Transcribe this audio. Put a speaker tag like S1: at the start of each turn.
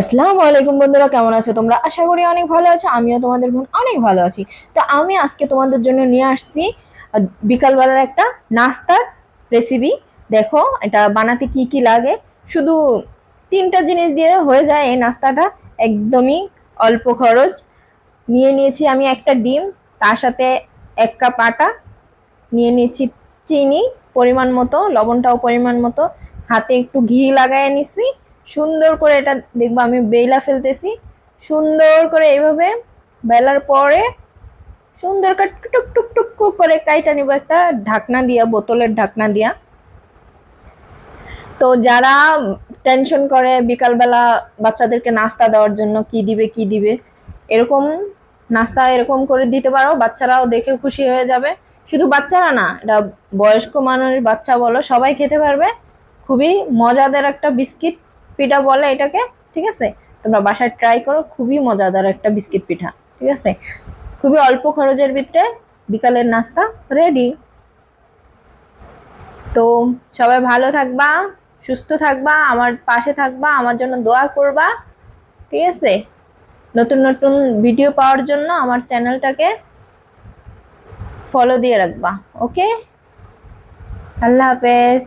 S1: আসসালামু আলাইকুম বন্ধুরা, কেমন আছো তোমরা? আশা করি অনেক ভালো আছো, আমিও তোমাদের বোন অনেক ভালো আছি। তো আমি আজকে তোমাদের জন্য নিয়ে আসছি বিকালবেলার একটা নাস্তার রেসিপি দেখো, এটা বানাতে কি কি লাগে? শুধু তিনটা জিনিস দিয়ে হয়ে যায় এই নাস্তাটা, একদমই অল্প খরচ। নিয়ে নিয়েছি আমি একটা ডিম, তার সাথে এক কাপ আটা, নিয়ে নিয়েছি চিনি, পরিমাণ মতো, লবণটাও পরিমাণ মতো। হাতে একটু ঘি লাগাই নিছি। সুন্দর করে এটা দেখব, আমি বেলা ফেলতেছি। সুন্দর করে এইভাবে বেলার পরে সুন্দর করে টুক টুক টুক করে কাইটা নিব একটা ঢাকনা দিয়া, বোতলের ঢাকনা দিয়া। তো যারা টেনশন করে বিকালবেলা বাচ্চাদেরকে নাস্তা দেওয়ার জন্য কি দিবে কি দিবে, এরকম নাস্তা এরকম করে দিতে পারো, বাচ্চারাও দেখে খুশি হয়ে যাবে। শুধু বাচ্চারা না, এটা বয়স্ক মানুষ, বাচ্চা বলো, সবাই খেতে পারবে। খুবই মজাদার একটা বিস্কিট। পিঠা বলে এটাকে, ঠিক আছে? তোমরা বাসায় ট্রাই করো, খুবই মজাদার একটা বিস্কিট পিঠা, ঠিক আছে? খুবই অল্প খরচের ভিতরে বিকালের নাস্তা রেডি তো সবাই ভালো থাকবা, সুস্থ থাকবা, আমার পাশে থাকবা, আমার জন্য দোয়া করবা, ঠিক আছে? নতুন নতুন ভিডিও পাওয়ার জন্য আমার চ্যানেলটাকে ফলো দিয়ে রাখবা ওকে আল্লাহ হাফেজ।